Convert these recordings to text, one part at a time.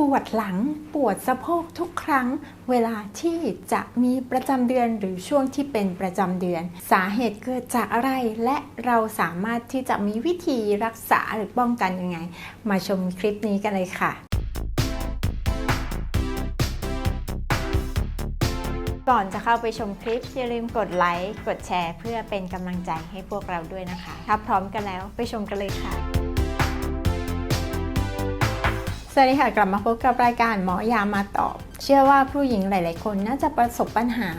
ปวดหลังปวดสะโพกทุกครั้ง เวลาที่จะมีประจำเดือนหรือช่วงที่เป็นประจำเดือน สาเหตุเกิดจากอะไร และเราสามารถที่จะมีวิธีรักษาหรือป้องกันยังไง มาชมคลิปนี้กันเลยค่ะก่อนจะเข้าไปชมคลิป อย่าลืมกดไลค์ กดแชร์ เพื่อเป็นกำลังใจให้พวกเราด้วยนะคะ ถ้าพร้อมกันแล้วไปชมกันเลยค่ะ สวัสดีค่ะ กลับมาพบกับรายการหมอยามาตอบ เชื่อว่าผู้หญิงหลาย ๆ คนน่าจะประสบปัญหา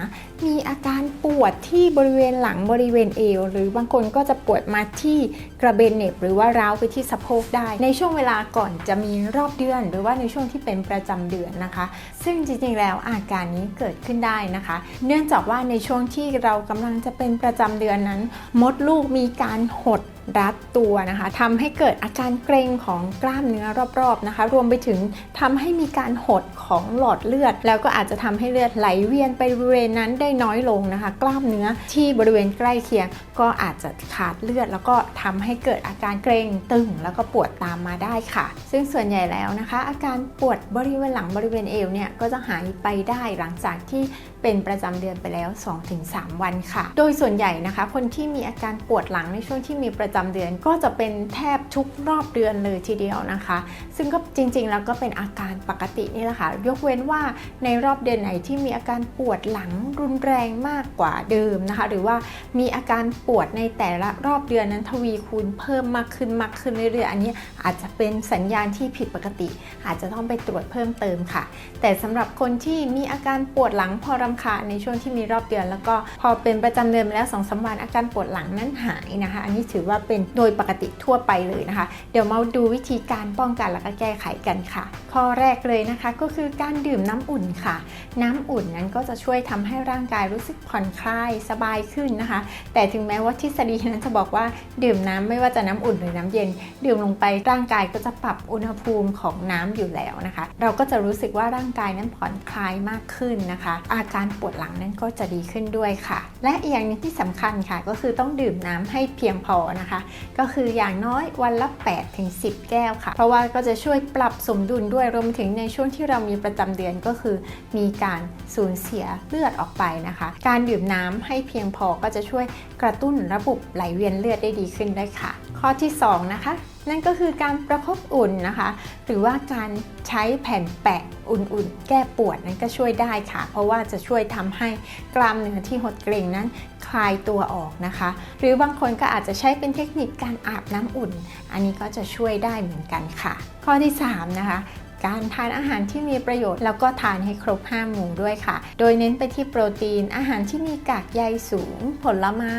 มีอาการปวดที่บริเวณหลังบริเวณเอว หรือบางคนก็จะปวดมาที่กระเบนเน็บหรือว่าร้าวไปที่สะโพกได้ ในช่วงเวลาก่อนจะมีรอบเดือน หรือว่าในช่วงที่เป็นประจำเดือนนะคะ ซึ่งจริง ๆ แล้วอาการนี้เกิดขึ้นได้นะคะ เนื่องจากว่าในช่วงที่เรากำลังจะเป็นประจำเดือนนั้น มดลูกมีการหด รัดตัวนะคะทำให้เกิดอาการเกร็งของกล้ามเนื้อรอบๆนะคะ รวมไปถึงทำให้มีการหดของหลอดเลือด แล้วก็อาจจะทำให้เลือดไหลเวียนไปบริเวณนั้นได้น้อยลงนะคะ กล้ามเนื้อที่บริเวณใกล้เคียง ก็อาจจะขาดเลือด แล้วก็ทำให้เกิดอาการเกร็งตึง แล้วก็ปวดตามมาได้ค่ะ ซึ่งส่วนใหญ่แล้วนะคะ อาการปวดบริเวณหลังบริเวณเอวเนี่ยก็จะหายไปได้หลังจากที่เป็นประจำเดือนไปแล้ว 2-3 วันค่ะ โดยส่วนใหญ่นะคะ คนที่มีอาการปวดหลังในช่วงที่มีประจำเดือนก็จะเป็นแทบทุกรอบเดือนเลยทีเดียวนะคะ ซึ่งก็จริงๆแล้วก็เป็นอาการปกตินี่แหละค่ะยกเว้นว่าในรอบเดือนไหนที่มีอาการปวดหลังรุนแรงมากกว่าเดิมนะคะ หรือว่ามีอาการปวดในแต่ละรอบเดือนนั้นทวีคูณเพิ่มมากขึ้นมากขึ้นเรื่อยๆ อันนี้อาจจะเป็นสัญญาณที่ผิดปกติ อาจจะต้องไปตรวจเพิ่มเติมค่ะ แต่สำหรับคนที่มีอาการปวดหลังพอรำคาญในช่วงที่มีรอบเดือน แล้วก็พอเป็นประจำเดือนแล้ว2องสาวันอาการปวดหลังนั้นหายนะคะ อันนี้ถือว่าเป็นโดยปกติทั่วไปเลยนะคะ เดี๋ยวมาดูวิธีการป้องกันแล้วก็แก้ไขกันค่ะ ข้อแรกเลยนะคะก็คือการดื่มน้ำอุ่นค่ะ น้ำอุ่นนั้นก็จะช่วยทำให้ร่างกายรู้สึกผ่อนคลายสบายขึ้นนะคะ แต่ถึงแม้ว่าทฤษฎีนั้นจะบอกว่าดื่มน้ำไม่ว่าจะน้ำอุ่นหรือน้ำเย็น ดื่มลงไปร่างกายก็จะปรับอุณหภูมิของน้ำอยู่แล้วนะคะ เราก็จะรู้สึกว่าร่างกายนั้นผ่อนคลายมากขึ้นนะคะ อาการปวดหลังนั้นก็จะดีขึ้นด้วยค่ะ และอีกอย่างนึงที่สำคัญค่ะ ก็คือต้องดื่มน้ำให้เพียงพอนะคะก็คืออย่างน้อยวันละ8ถึง10 แก้วค่ะ เพราะว่าก็จะช่วยปรับสมดุลด้วยรวมถึงในช่วงที่เรามีประจำเดือนก็คือ มีการสูญเสียเลือดออกไปนะคะ การดื่มน้ำให้เพียงพอก็จะช่วยกระตุ้นระบบไหลเวียนเลือดได้ดีขึ้นได้ค่ะ ข้อที่สองนะคะ นั่นก็คือการประคบอุ่นนะคะ หรือว่าการใช้แผ่นแปะอุ่นๆ แก้ปวดนั้นก็ช่วยได้ค่ะ เพราะว่าจะช่วยทำให้กล้ามเนื้อที่หดเกร็งนั้นคลายตัวออกนะคะ หรือบางคนก็อาจจะใช้เป็นเทคนิคการอาบน้ำอุ่น อันนี้ก็จะช่วยได้เหมือนกันค่ะ ข้อที่3นะคะ การทานอาหารที่มีประโยชน์ แล้วก็ทานให้ครบ 5 หมู่ด้วยค่ะ โดยเน้นไปที่โปรตีน อาหารที่มีกากใยสูง ผลไม้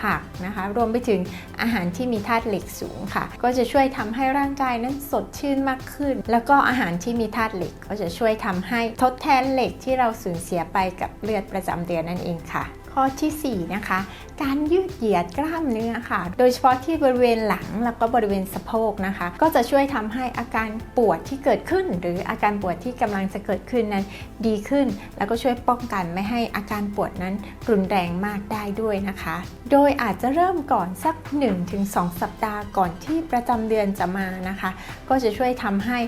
ผักนะคะ รวมไปถึงอาหารที่มีธาตุเหล็กสูงค่ะ ก็จะช่วยทำให้ร่างกายนั้นสดชื่นมากขึ้น แล้วก็อาหารที่มีธาตุเหล็ก ก็จะช่วยทำให้ทดแทนเหล็กที่เราสูญเสียไปกับเลือดประจำเดือนนั่นเองค่ะ ข้อทีสี่ 4 นะคะ การยืดเหยียดกล้ามเนื้อค่ะ โดยเฉพาะที่บริเวณหลังแล้วก็บริเวณสะโพกนะคะ ก็จะช่วยทำให้อาการปวดที่เกิดขึ้น หรืออาการปวดที่กำลังจะเกิดขึ้นนั้นดีขึ้น แล้วก็ช่วยป้องกันไม่ให้อาการปวดนั้นรุนแรงมากได้ด้วยนะคะ โดยอาจจะเริ่มก่อนสัก 1-2 สัปดาห์ก่อนที่ประจำเดือนจะมานะคะ ก็จะช่วยทำให้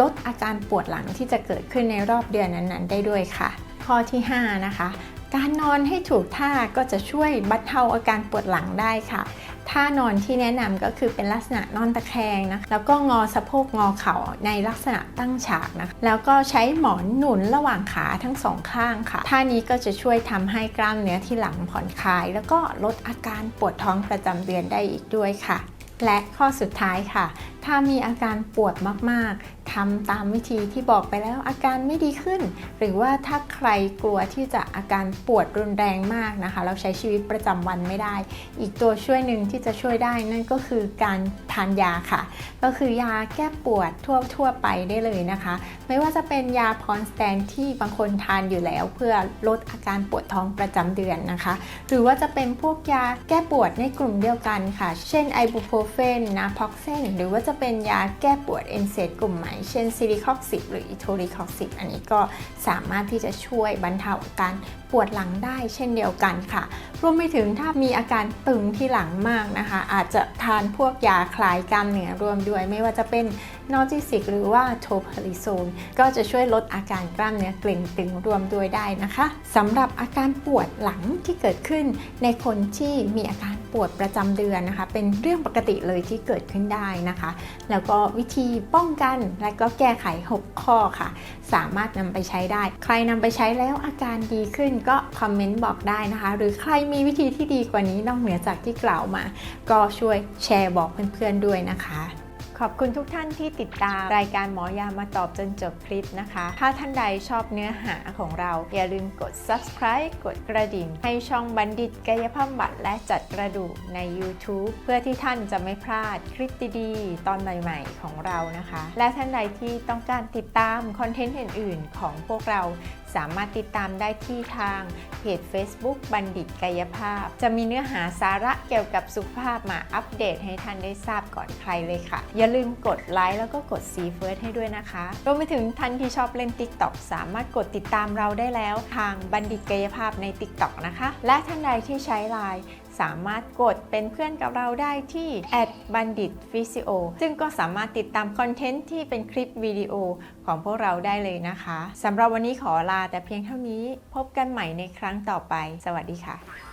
ลดอาการปวดหลังที่จะเกิดขึ้นในรอบเดือนนั้นๆ ได้ด้วยค่ะ ข้อที่ 5 นะคะ การนอนให้ถูกท่าก็จะช่วยบรรเทาอาการปวดหลังได้ค่ะท่านอนที่แนะนำก็คือเป็นลักษณะนอนตะแคงนะแล้วก็งอสะโพกงอเข่าในลักษณะตั้งฉากนะคะแล้วก็ใช้หมอนหนุนระหว่างขาทั้งสองข้างค่ะท่านี้ก็จะช่วยทำให้กล้ามเนื้อที่หลังผ่อนคลาย แล้วก็ลดอาการปวดท้องประจำเดือนได้อีกด้วยค่ะ และข้อสุดท้ายค่ะ ถ้ามีอาการปวดมากๆ ทำตามวิธีที่บอกไปแล้วอาการไม่ดีขึ้น หรือว่าถ้าใครกลัวที่จะอาการปวดรุนแรงมากนะคะ เราใช้ชีวิตประจำวันไม่ได้ อีกตัวช่วยหนึ่งที่จะช่วยได้นั่นก็คือการทานยาค่ะ ก็คือยาแก้ปวดทั่วทั่วไปได้เลยนะคะ ไม่ว่าจะเป็นยาพรสแตนที่บางคนทานอยู่แล้ว เพื่อลดอาการปวดท้องประจำเดือนนะคะ หรือว่าจะเป็นพวกยาแก้ปวดในกลุ่มเดียวกันค่ะ เช่นไอบูโพรเฟนนาพ็อกเซนหรือว่าจะจะเป็นยาแก้ปวดเอนเซดกลุ่มใหม่เช่นซิลิคอกซิบหรืออิโทริคอกซิบอันนี้ก็สามารถที่จะช่วยบรรเทาอาการปวดหลังได้เช่นเดียวกันค่ะ รวมไปถึงถ้ามีอาการตึงที่หลังมากนะคะ อาจจะทานพวกยาคลายกล้ามเนื้อรวมด้วย ไม่ว่าจะเป็นนอจิสิกหรือว่าโทพาริโซนก็จะช่วยลดอาการกล้ามเนื้อเกร็งตึงรวมด้วยได้นะคะสำหรับอาการปวดหลังที่เกิดขึ้นในคนที่มีอาการ ปวดประจำเดือนนะคะ เป็นเรื่องปกติเลยที่เกิดขึ้นได้นะคะ แล้วก็วิธีป้องกันและก็แก้ไข 6 ข้อค่ะ สามารถนำไปใช้ได้ ใครนำไปใช้แล้วอาการดีขึ้นก็คอมเมนต์บอกได้นะคะ หรือใครมีวิธีที่ดีกว่านี้นอกเหนือจากที่กล่าวมา ก็ช่วยแชร์บอกเพื่อนๆด้วยนะคะ ขอบคุณทุกท่านที่ติดตามรายการหมอยามาตอบจนจบคลิปนะคะ ถ้าท่านใดชอบเนื้อหาของเรา อย่าลืมกด subscribe กดกระดิ่ง ให้ช่องบัณฑิตกายภาพบำบัดและจัดกระดูกใน YouTube เพื่อที่ท่านจะไม่พลาดคลิปดีๆ ตอนใหม่ๆของเรานะคะ และท่านใดที่ต้องการติดตามคอนเทนต์อื่นๆ ของพวกเรา สามารถติดตามได้ที่ทางเพจ Facebook บัณฑิตกายภาพ จะมีเนื้อหาสาระเกี่ยวกับสุขภาพมาอัปเดตให้ท่านได้ทราบก่อนใครเลยค่ะ อย่าลืมกดไลค์แล้วก็กดซีเฟิร์สให้ด้วยนะคะรวมไปถึงท่านที่ชอบเล่น TikTok สามารถกดติดตามเราได้แล้ว ทางบัณฑิตกายภาพใน TikTok นะคะ และท่านใดที่ใช้ไลน์ สามารถกดเป็นเพื่อนกับเราได้ที่ @bandit physio ซึ่งก็สามารถติดตามคอนเทนต์ที่เป็นคลิปวิดีโอของพวกเราได้เลยนะคะสำหรับวันนี้ขอลาแต่เพียงเท่านี้พบกันใหม่ในครั้งต่อไป สวัสดีค่ะ